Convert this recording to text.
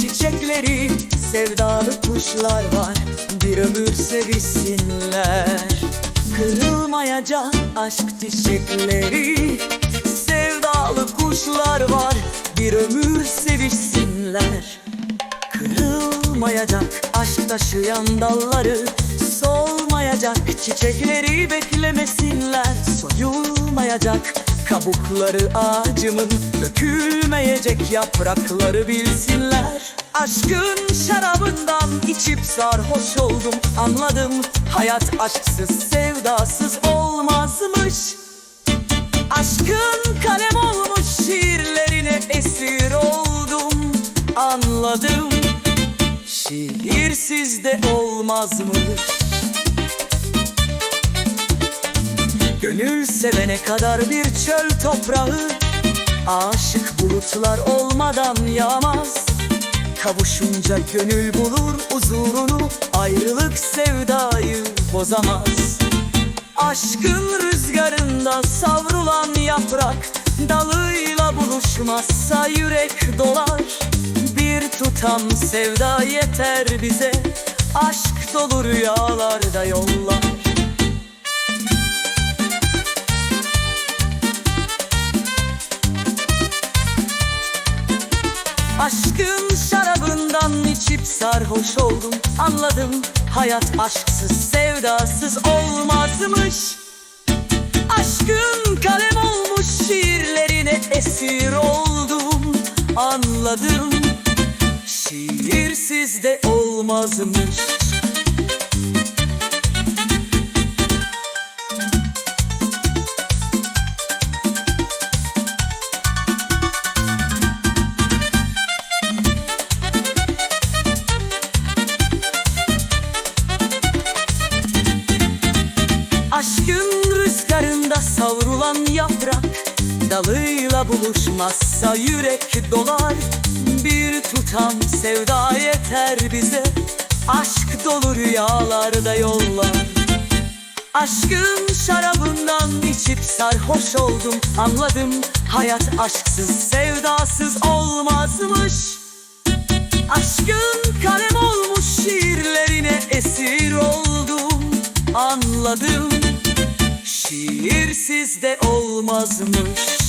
çiçekleri Sevdalı kuşlar var. Bir ömür sevişsinler Kırılmayacak aşk çiçekleri Sevdalı kuşlar var. Bir ömür sevişsinler. Kırılmayacak aşk taşıyan dalları Solmayacak çiçekleri beklemesinler. Soyulmayacak kabukları ağacımın Dökülmeyecek yaprakları bilsinler. Aşkın şarabından içip sarhoş oldum Anladım. Hayat aşksız sevdasız olmazmış. Aşkın kalem olmuş şiirlerine esir oldum Anladım. Şiirsiz de olmazmış Gönül sevene kadar bir çöl toprağı. Aşık bulutlar olmadan yağmaz. Kavuşunca gönül bulur huzurunu Ayrılık sevdayı bozamaz. Aşkın rüzgarında savrulan yaprak Dalıyla buluşmazsa yürek dolar. Bir tutam sevda yeter bize Aşk dolu rüyalarda yollar Aşkın şarabından içip sarhoş oldum Anladım. Hayat aşksız sevdasız olmazmış. Aşkın kalem olmuş şiirlerine esir oldum Anladım. Şiirsiz de olmazmış Dalıyla buluşmazsa yürek dolar. Bir tutam sevda yeter bize. Aşk dolu rüyalarda yollar. Aşkın şarabından içip sarhoş oldum Anladım. Hayat aşksız sevdasız olmazmış. Aşkın kalem olmuş şiirlerine esir oldum Anladım. Şiirsiz de olmazmış